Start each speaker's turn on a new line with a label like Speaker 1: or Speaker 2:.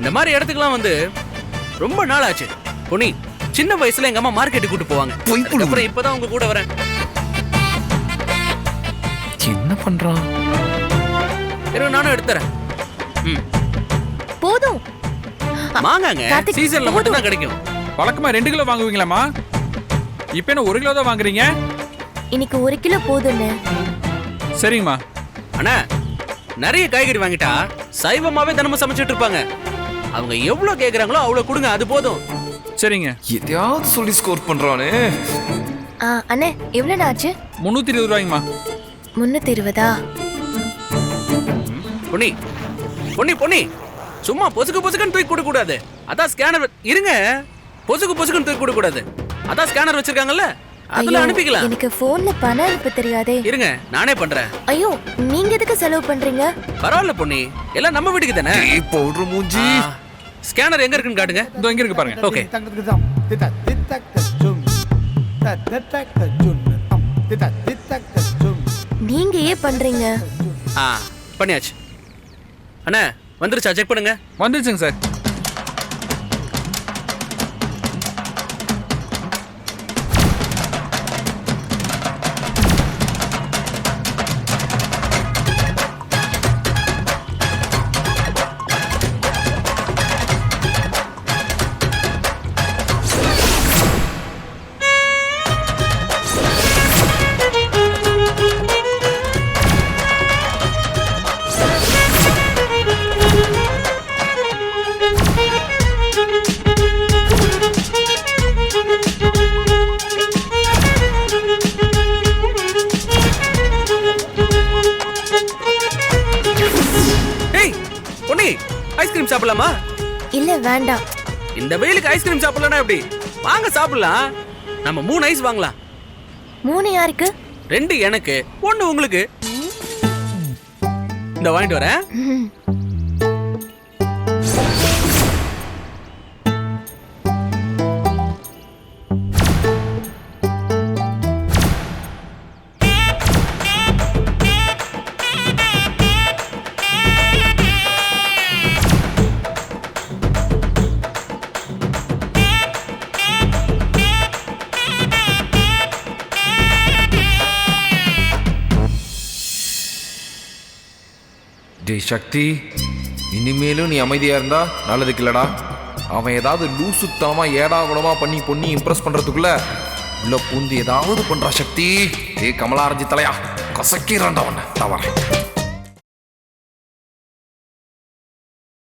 Speaker 1: இந்த மாதிரி இடத்துக்குலாம் வந்து ரொம்ப நாள் ஆச்சு பொன்னி சின்ன வயசுல எங்க அம்மா மார்க்கெட்டுக்கு கூட்டு போவாங்க. அப்புறம் இப்பதான் உங்க கூட வரேன்.
Speaker 2: என்ன பண்றான்
Speaker 1: இருங்க நானும் எடுத்துறேன். ம்.
Speaker 3: போதும்.
Speaker 1: மாங்காங்க
Speaker 3: கார்த்திக்,
Speaker 1: சீசன்ல
Speaker 3: போதும்.
Speaker 1: மட்டும் தான் கிடைக்கும்.
Speaker 4: வழக்கமா ரெண்டு கிலோ வாங்குவீங்களாம்மா? இப்போ என்ன ஒரு கிலோ தான் வாங்குறீங்க?
Speaker 3: இன்னைக்கு ஒரு கிலோ போதும்னு.
Speaker 4: சரிங்கம்மா.
Speaker 1: அண்ணா நிறைய காய்கறி வாங்கிட்டா சைவமாவே தினமும் சமைச்சிட்டு இருப்பாங்க. அவங்க எவ்வளவு கேக்குறாங்களோ அவ்வளவு கொடுங்க அது போதும்.
Speaker 4: சரிங்க.
Speaker 2: எதையாவது சொல்லி ஸ்கோர் பண்றானே.
Speaker 3: ஆ, அண்ணே எவ்வளோண்ணா ஆச்சு?
Speaker 4: முந்நூற்றி இருபது ரூபாய்ங்கம்மா.
Speaker 3: முன்னூத்தி இருபதா?
Speaker 1: பொன்னி பொன்னி பொன்னி. சும்மா பொசுக்கு பொசுக்குன்னு தூக்கி கொடுக்க கூடாது. அதான் ஸ்கேனர் இருங்க. பொசுக்கு பொசுக்குன்னு தூக்கி கொடுக்க கூடாது. அதான் ஸ்கேனர் வச்சிருக்காங்கல்ல? அதுல அனுப்பிக்கலாம்.
Speaker 3: எனக்கு போன்ல பணம் அனுப்ப தெரியாதே.
Speaker 1: இருங்க நானே பண்றேன்.
Speaker 3: ஐயோ நீங்க எதுக்கு செலவு பண்றீங்க?
Speaker 1: பரவாயில்ல பொன்னி. எல்லாம் நம்ம வீட்டுக்கு தானே?
Speaker 2: ஏய் பவுடர் மூஞ்சி.
Speaker 1: ஸ்கேனர் எங்க இருக்குன்னு காட்டுங்க.
Speaker 4: இதோ இங்க இருக்கு பாருங்க.
Speaker 1: ஓகே.
Speaker 3: நீங்க ஏன் பண்றீங்க?
Speaker 1: ஆ பண்ணியாச்சு. அண்ணா வந்துருச்சா? செக் பண்ணுங்க.
Speaker 4: வந்துருச்சுங்க சார்.
Speaker 1: பொன்னி ஐஸ்கிரீம் சாப்பிடலாமா?
Speaker 3: இல்ல வேண்டாம்.
Speaker 1: இந்த வெயிலுக்கு ஐஸ்கிரீம் சாப்பிடலனா எப்படி? வாங்க சாப்பிடலாம். நம்ம மூணு ஐஸ் வாங்கலாம்.
Speaker 3: மூணு யாருக்கு?
Speaker 1: ரெண்டு எனக்கு ஒண்ணு உங்களுக்கு. இந்த வாங்கிட்டு வரேன்.
Speaker 2: டே சக்தி. இனிமேலும் நீ அமைதியாக இருந்தா நல்லதுக்கு இல்லடா. அவன் ஏதாவது லூசுத்தனமா ஏடா குடமா பண்ணி பொண்ணி இம்ப்ரெஸ் பண்றதுக்குள்ள உள்ள பூந்து ஏதாவது பண்றா சக்தி. டேய் கமலாரஞ்சி தலையா கசக்கிறான்டா அவனை. தவறேன்.